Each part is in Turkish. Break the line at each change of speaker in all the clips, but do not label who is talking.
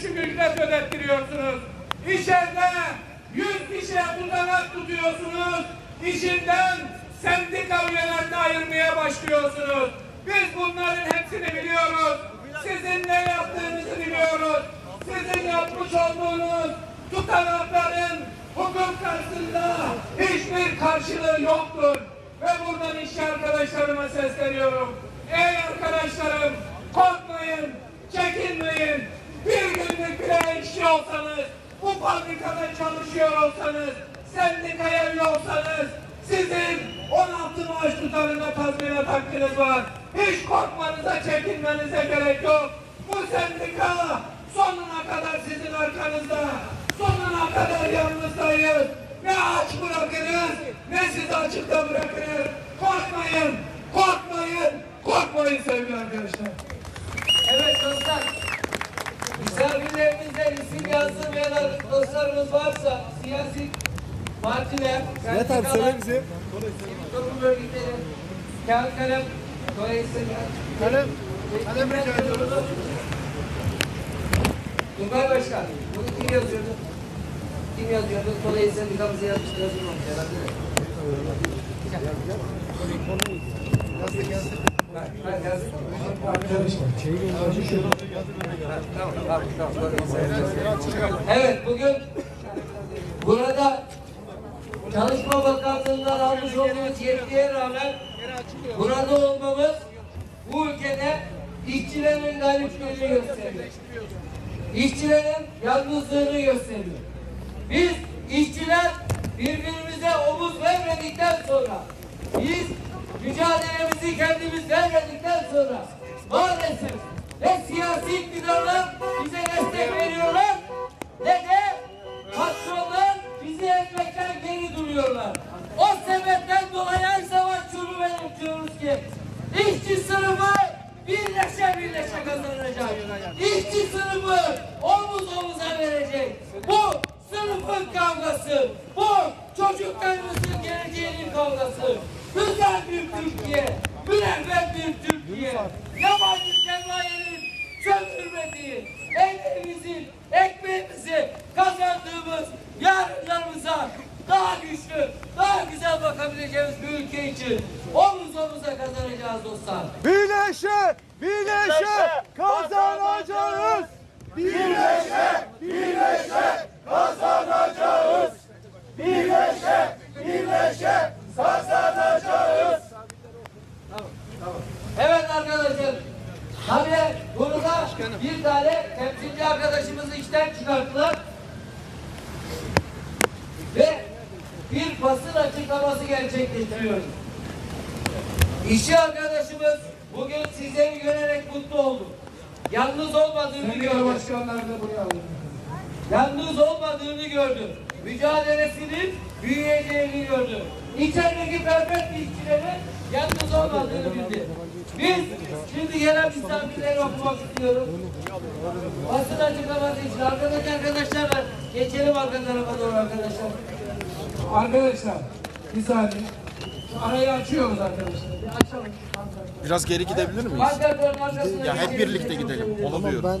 düşük ücret ödettiriyorsunuz. İçeride 100 kişiye tutanak tutuyorsunuz. İşinden sendika üyelerini ayırmaya başlıyorsunuz. Biz bunların hepsini biliyoruz. Sizin ne yaptığınızı biliyoruz. Sizin yapmış olduğunuz tutanakların hukuk karşısında hiçbir karşılığı yoktur. Ve buradan işçi arkadaşlarıma sesleniyorum. Ey arkadaşlarım korkmayın, çekinmeyin. Bile işçi olsanız, bu fabrikada çalışıyor olsanız, sendikaya üye olsanız, sizin 16 maaş tutarında tazminat hakkınız var. Hiç korkmanıza, çekinmenize gerek yok. Bu sendika sonuna kadar sizin arkanızda. Sonuna kadar yanınızdayız. Ne aç bırakırız, ne sizi açıkta bırakırız. Korkmayın, korkmayın, korkmayın sevgili arkadaşlar.
Evet dostlar. Misafirlerimizde isim yazdırmayan dostlarımız varsa siyasi partiler,
Evet abi söyle bize.
toplum örgütleri, kağıt kalem, dolayısıyla
Kalem. Kalem rica ediyoruz.
Tugay Başkan, bunu kim yazıyordu? Kim yazıyordu? Dolayısıyla sendikamızı yazmıştı. Yazılmamış herhalde. Ha, ha, yazdık. Evet, bugün burada Çalışma Bakanlığı'ndan almış olduğumuz yetkiye rağmen burada olmamız bu ülkede işçilerin garipliğini gösteriyor. İşçilerin yalnızlığını gösteriyor. Biz işçiler birbirimize omuz vermedikten sonra biz mücadelemizi kendimiz vermedikten sonra maalesef ne siyasi iktidarlar bize destek veriyorlar ne de patronlar bizi ekmekten geri duruyorlar. O sebepten dolayı her zaman şunu belirtiyoruz ki işçi sınıfı birleşe birleşe kazanacak. İşçi sınıfı omuz omuza verecek. Bu sınıfın kavgası. Bu çocuklarımızın geleceğinin kavgası. Güzel bir Türkiye. Müreffeh bir Türkiye. Yabancı sermayenin sömürmediği, emeğimizin, ekmeğimizi kazandığımız yarınlarımıza daha güçlü, daha güzel bakabileceğimiz bir ülke için omuz omuza kazanacağız dostlar.
Birleşe, birleşe kazanacağız. Birleşe, birleşe kazanacağız. Birleşe, birleşe kazanacağız.
Evet arkadaşlar. Tabii burada bir tane temsilci arkadaşımızı işten çıkarttılar. Ve bir basın açıklaması gerçekleştiriyoruz. İşçi arkadaşımız bugün sizleri görerek mutlu oldu. Yalnız olmadığını
Da buraya.
Yalnız olmadığını gördü. Mücadelesinin büyüyeceğini gördü. İçerideki perfect işçilerin yalnız olmadığını bildi. Biz şimdi gelen misafirleri okumak istiyorum. Basın açıklaması için arkadaki arkadaşlar var. Geçelim arka tarafa doğru arkadaşlar.
Arkadaşlar bir saniye. Arayı açıyoruz arkadaşlar. Bir açalım.
Biraz geri gidebilir miyiz? Ya hep birlikte gidelim. Onu diyorum.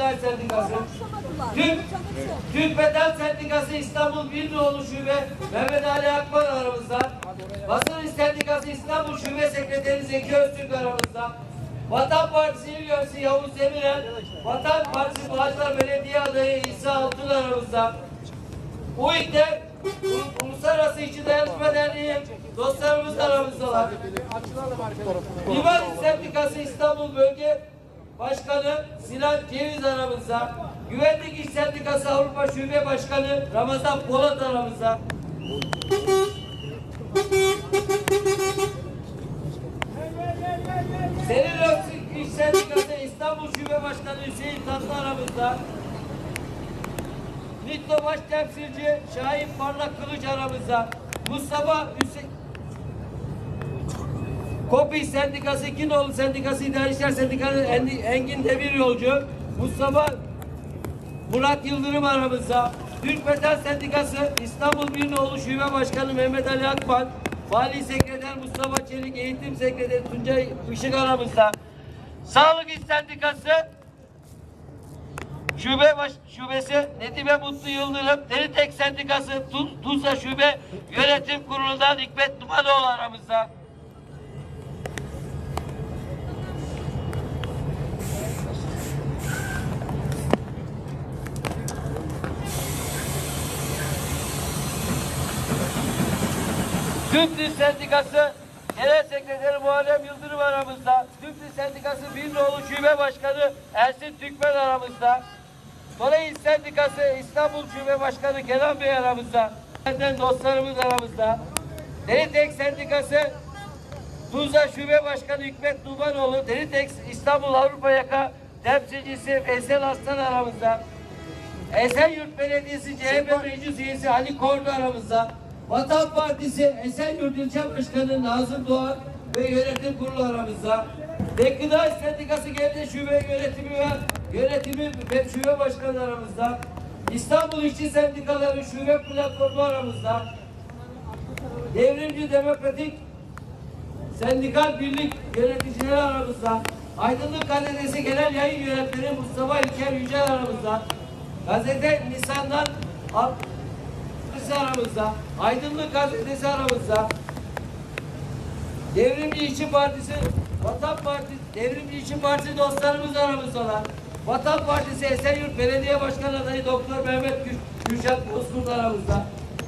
Gıda Sendikası. Türk, Türk Beden Sendikası İstanbul Birnoğlu Şube Mehmet Ali Akman aramızda. Basın Sendikası İstanbul Şube Sekreteri Zeki Öztürk aramızda. Vatan Partisi İl Yavuz Demirel, Vatan Partisi Bağcılar Belediye Adayı İsa Altun aramızda. UİK'te Ulu- Uluslararası İşçi Dayanışma Derneği dostlarımız da aramızdalar. Liman Sendikası İstanbul Bölge Başkanı Sinan Ceviz aramızda. Güvenlik İş Sendikası Avrupa Şube Başkanı Ramazan Polat aramızda. Senin Öksük İş Sendikası İstanbul Şube Başkanı Hüseyin Tatlı aramızda. Mitlo Baş Temsilci Şahin Parlak Kılıç aramızda. Mustafa Hüseyin Kopi Sendikası, Kinoğlu Sendikası, İdari İşler Sendikası Endi- Engin Demir Yolcu, Mustafa Murat Yıldırım aramızda. Türk Metal Sendikası İstanbul Birnoğlu Şube Başkanı Mehmet Ali Akman, Vali Sekreter Mustafa Çelik, Eğitim Sekreteri Tuncay Işık aramızda. Sağlık İş Sendikası Şube baş, şubesi Netibe Mutlu Yıldırım, Deritek Sendikası Tuz, Tuzla Şube Yönetim Kurulu'ndan Hikmet Dumanoğlu aramızda. Tüftü Sendikası Genel Sekreteri Muharrem Yıldırım aramızda. Tüftü Sendikası Birnoğlu Şube Başkanı Ersin Türkmen aramızda. Dolayı Sendikası İstanbul Şube Başkanı Kenan Bey aramızda. Benden dostlarımız aramızda. Deritek Sendikası Tuzla Şube Başkanı Hikmet Dumanoğlu, Deritex İstanbul Avrupa Yaka temsilcisi Veysel Aslan aramızda. Esenyurt Belediyesi CHP Meclis Üyesi Ali Kordu aramızda. Vatan Partisi Esenyurt İlçe Başkanı Nazım Doğan ve yönetim kurulu aramızda. Bekıdaş Sendikası Gevde Şube Yönetimi ve Yönetimi ve Şube Başkanı aramızda. İstanbul İşçi Sendikaları Şube Platformu aramızda. Devrimci Demokratik Sendikal Birlik yöneticileri aramızda. Aydınlık Gazetesi Genel Yayın Yönetmeni Mustafa İlker Yücel aramızda. Gazete Nisan'dan Gazetesi aramızda. Aydınlık Gazetesi aramızda. Devrimci İşçi Partisi, Vatan Partisi, Devrimci İşçi Partisi dostlarımız aramızdalar. Vatan Partisi Esenyurt Belediye Başkanı adayı Doktor Mehmet Gür Gürşat Bozkurt aramızda.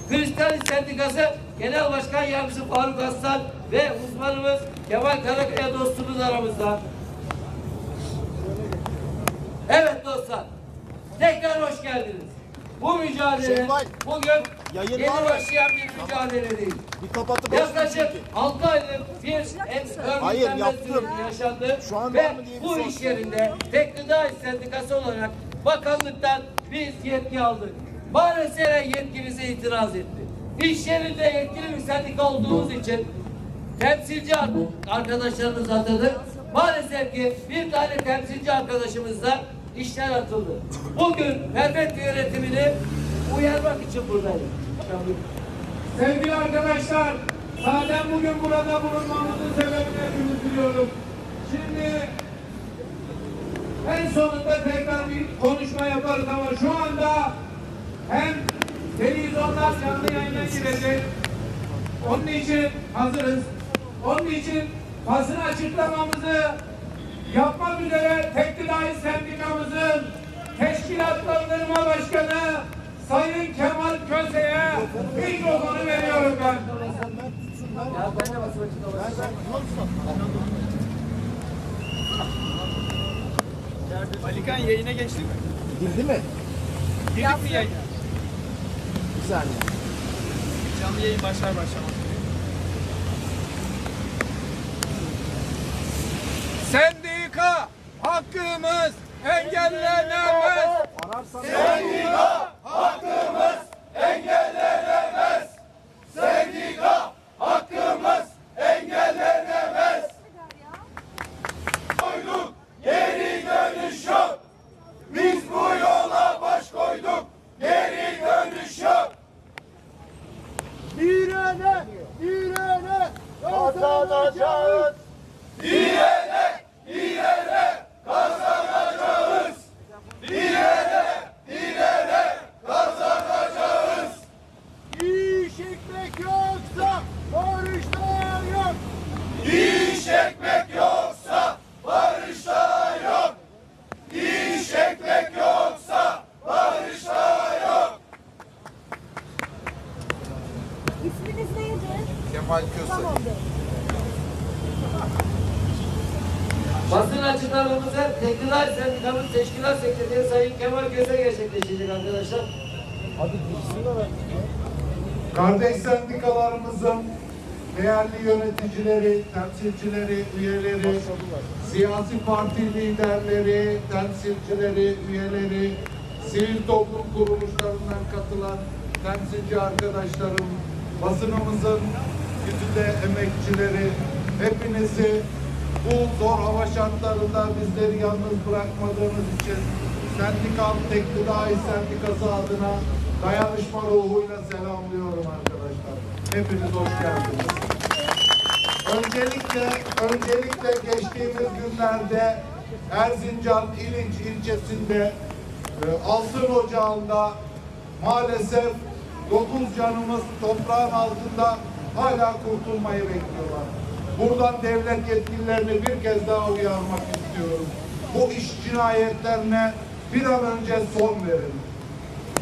Kristal Sendikası Genel Başkan Yardımcısı Faruk Aslan ve uzmanımız Kemal Karakaya dostumuz aramızda. Evet dostlar, tekrar hoş geldiniz. Bu mücadele
Şevval,
bugün yeni
var
başlayan bir mücadele değil.
Bir kapatıp
Yaklaşık
çünkü.
6 aylık bir
Hayır,
örgütlenme
yaptım.
yaşandı
Şu an
ve
var mı diye bir
bu iş yerinde tek gıda İş sendikası olarak bakanlıktan biz yetki aldık. Maalesef yetkimize itiraz etti. İş yerinde yetkili bir sendika olduğumuz için temsilci ar- arkadaşlarımız atadık. Maalesef ki bir tane temsilci arkadaşımızla işten atıldı. Bugün Perfect yönetimini uyarmak için buradayım.
Sevgili arkadaşlar, zaten bugün burada bulunmamızın sebebini hepimiz biliyoruz. Şimdi en sonunda tekrar bir konuşma yaparız ama şu anda hem televizyonlar canlı yayına girecek. Onun için hazırız. Onun için basın açıklamamızı yapmak üzere Teknidahi Sendikamızın Teşkilatlandırma Başkanı Sayın Kemal Köse'ye mikrofonu veriyorum ben.
Alikan yayına geçti mi?
Girdi mi?
Girdik mi yayına?
Bir saniye.
Canlı yayın başlar başlamaz.
Sendika hakkımız engellenemez.
Sendika hakkımız engellenemez. Sendika hakkımız engellenemez. Koyduk, geri dönüş yok. Biz bu yola baş koyduk, geri dönüş yok.
Direne, direne kazanacağız.
Direne, direne kazanacağız. Direne, direne Kemal Köse.
Basın açıklamamızı Tekirdağ Sendikamız Teşkilat Sekreteri Sayın Kemal Köse gerçekleşecek arkadaşlar.
Kardeş sendikalarımızın değerli yöneticileri, temsilcileri, üyeleri, siyasi parti liderleri, temsilcileri, üyeleri, sivil toplum kuruluşlarından katılan temsilci arkadaşlarım, basınımızın güzide emekçileri, hepinizi bu zor hava şartlarında bizleri yalnız bırakmadığınız için Sendikal Tekkıdahi Sendikası adına dayanışma ruhuyla selamlıyorum arkadaşlar. Hepiniz hoş geldiniz. Öncelikle, öncelikle geçtiğimiz günlerde Erzincan İlinç ilçesinde e, Altın Ocağı'nda maalesef 9 canımız toprağın altında hala kurtulmayı bekliyorlar. Buradan devlet yetkililerini bir kez daha uyarmak istiyorum. Bu iş cinayetlerine bir an önce son verin.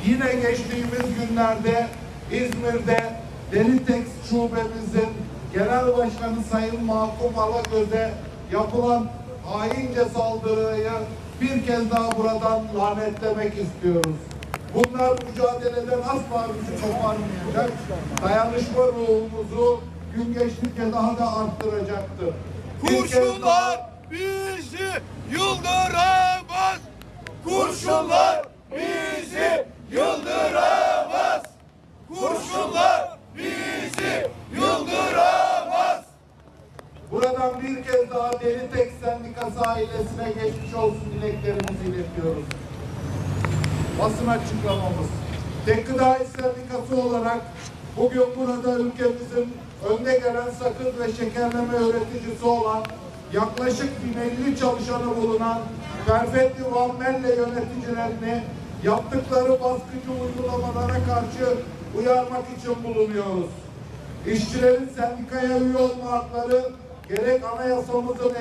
Yine geçtiğimiz günlerde İzmir'de Denitex şubemizin Genel Başkanı Sayın Mahkum Alagöz'e yapılan haince saldırıyı bir kez daha buradan lanetlemek istiyoruz. Bunlar mücadeleden asla bizi koparmayacak. Dayanışma ruhumuzu gün geçtikçe daha da arttıracaktır.
Kurşunlar bizi yıldıramaz. Kurşunlar bizi yıldıramaz. Kurşunlar bizi yıldıramaz.
Buradan bir kez daha Deri Tek Sendikası ailesine geçmiş olsun dileklerimizi iletiyoruz. Basın açıklamamız. Tek Gıda Sendikası olarak bugün burada ülkemizin önde gelen sakız ve şekerleme üreticisi olan yaklaşık 1050 çalışanı bulunan Perfetti Van Melle yöneticilerini yaptıkları baskıcı uygulamalara karşı uyarmak için bulunuyoruz. İşçilerin sendikaya üye olma hakları gerek anayasamızın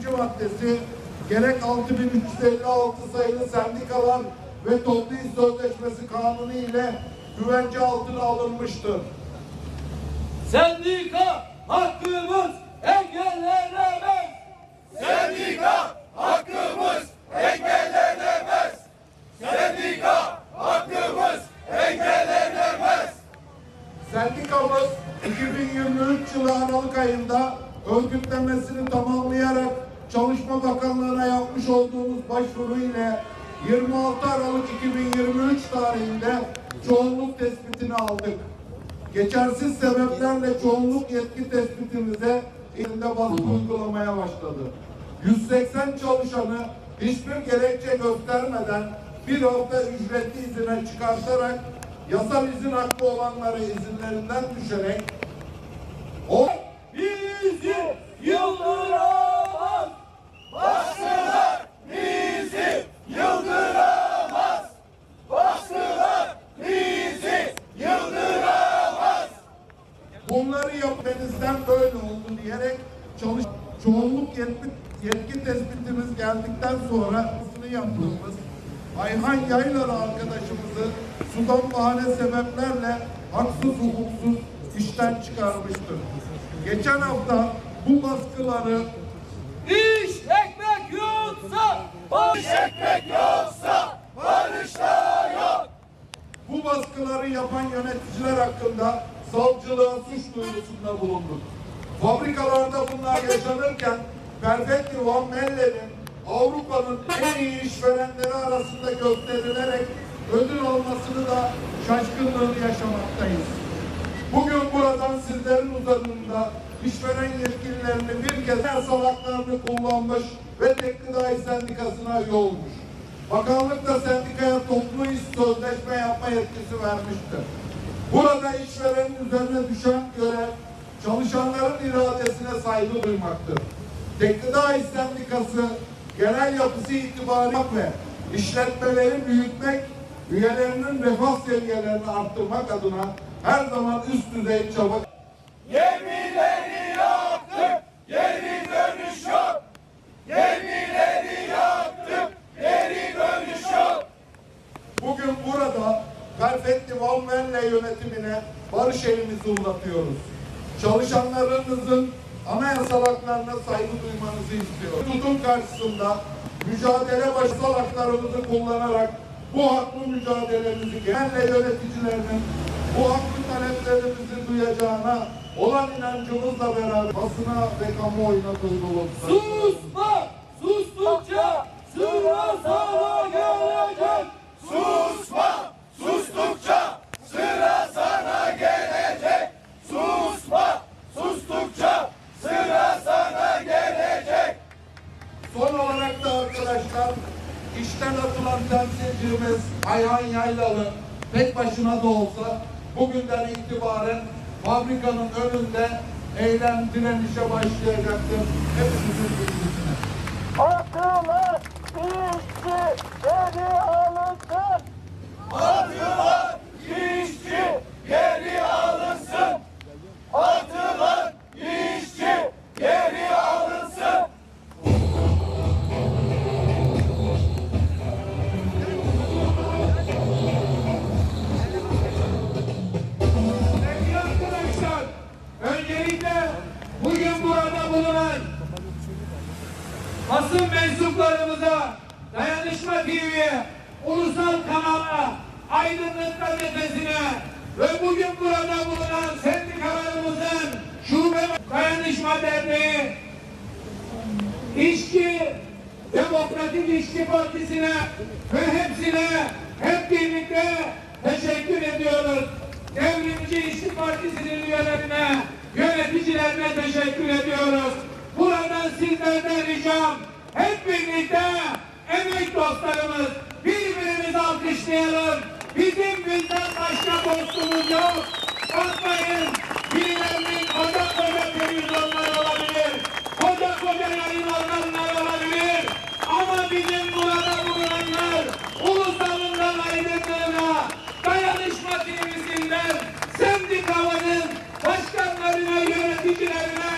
51. maddesi gerek 6356 sayılı sendikalar ve toplu iş sözleşmesi kanunu ile güvence altına alınmıştır.
Sendika hakkımız engellenemez.
Sendika hakkımız engellenemez. Sendika hakkımız engellenemez.
Sendikamız 2023 yılı Aralık ayında örgütlemesini tamamlayarak Çalışma Bakanlığı'na yapmış olduğumuz başvuru ile 26 Aralık 2023 tarihinde çoğunluk tespitini aldık. Geçersiz sebeplerle çoğunluk yetki tespitimize ilinde baskı uygulamaya başladı. 180 çalışanı hiçbir gerekçe göstermeden bir hafta ücretli izine çıkartarak yasal izin hakkı olanları izinlerinden düşerek o
Bizi yıldıramaz.
Baskılar bizi yıldıramaz. Baskılar bizi yıldıramaz.
Bunları yapmanızdan böyle oldu diyerek çalış çoğunluk yetki, yetki tespitimiz geldikten sonra yaptığımız Ayhan Yaylalı arkadaşımızı sudan bahane sebeplerle haksız hukuksuz işten çıkarmıştır. Geçen hafta bu baskıları
İş ekmek yoksa baş
Ekmek yoksa barış da yok.
bu baskıları yapan yöneticiler hakkında savcılığa suç duyurusunda bulunduk. Fabrikalarda bunlar yaşanırken Perfetti Van Melle'nin Avrupa'nın en iyi işverenleri arasında gösterilerek ödül almasını da şaşkınlığını yaşamaktayız. Bugün buradan sizlerin huzurunda işveren yetkililerini bir kez salaklarını kullanmış ve Tek Gıdai Sendikası'na üye olmuş. Bakanlık da sendikaya toplu iş sözleşme yapma yetkisi vermiştir. Burada işverenin üzerine düşen görev çalışanların iradesine saygı duymaktır. Tek Gıda İş Sendikası genel yapısı itibariyle işletmeleri büyütmek, üyelerinin refah seviyelerini arttırmak adına her zaman üst düzey çaba
Gemileri yaktık, geri dönüş yok. Gemileri yaktık, geri dönüş yok.
Bugün yönetimine barış elimizi uzatıyoruz. çalışanlarınızın anayasal haklarına saygı duymanızı istiyorum. Tutum karşısında mücadele başsal haklarımızı kullanarak bu haklı mücadelemizi genel yöneticilerinin bu haklı taleplerimizi duyacağına olan inancımızla beraber basına ve kamuoyuna duyurulur.
Susma! Sustukça sıra sana gelecek!
Susma, sustukça sıra sana gelecek. Susma, sustukça sıra sana gelecek.
Son olarak da arkadaşlar işten atılan temsilcimiz Ayhan Yaylalı tek başına da olsa bugünden itibaren fabrikanın önünde eylem direnişe başlayacaktır. Hepimizin bilgisine.
Atılan işçi geri alınsın!
Atılan işçi geri
Demokratik İşçi Partisi'ne ve hepsine hep birlikte teşekkür ediyoruz. Devrimci İşçi Partisi'nin üyelerine, yöneticilerine teşekkür ediyoruz. Buradan sizlerden ricam hep birlikte emek dostlarımız birbirimizi alkışlayalım. Bizim bizden başka dostumuz yok. Bakmayın birilerinin koca koca televizyonlar olabilir. Koca koca yayın organları bizim burada bulunanlar ulusalından ayrıldığına dayanışma TV'sinden sendikaların başkanlarına, yöneticilerine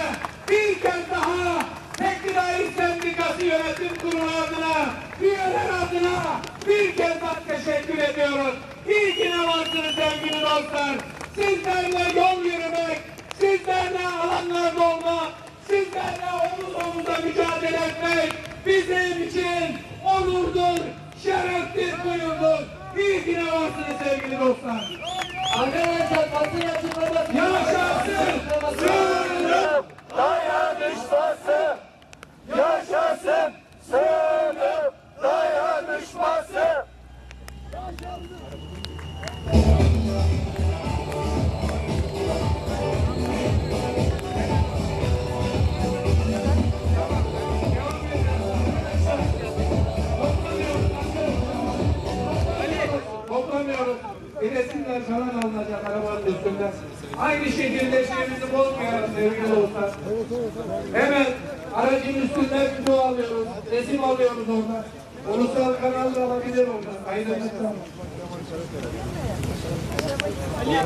bir kez daha Tekrar Sendikası Yönetim Kurulu adına, üyeler adına bir kez daha teşekkür ediyoruz. İyi ki ne varsınız sevgili dostlar. Sizlerle yol yürümek, sizlerle alanlarda olmak, sizlerle omuz omuza mücadele etmek bizim için onurdur, şereftir, buyurdur. İyi ki ne varsınız sevgili dostlar.
Arkadaşlar basın açıklaması
Resimler falan alınacak arabanın üstünden. Aynı şekilde şeyimizi bozmayalım sevgili dostlar. Hemen aracın üstünden video alıyoruz. Resim alıyoruz oradan. Ulusal kanal da alabilir oradan. Aydınlıktan.
Ali.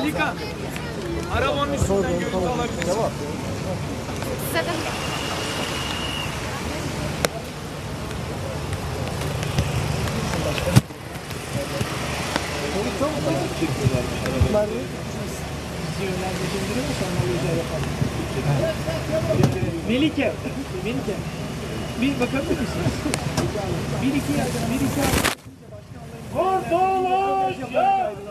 Alikan. Arabanın üstünden görüntü alabilirsin. Bunlar bizi yönlendirmiyorsa onları özel yapalım. Melike, Melike. Bir bakabilir misiniz? Bir iki, bir iki. Kurtuluş!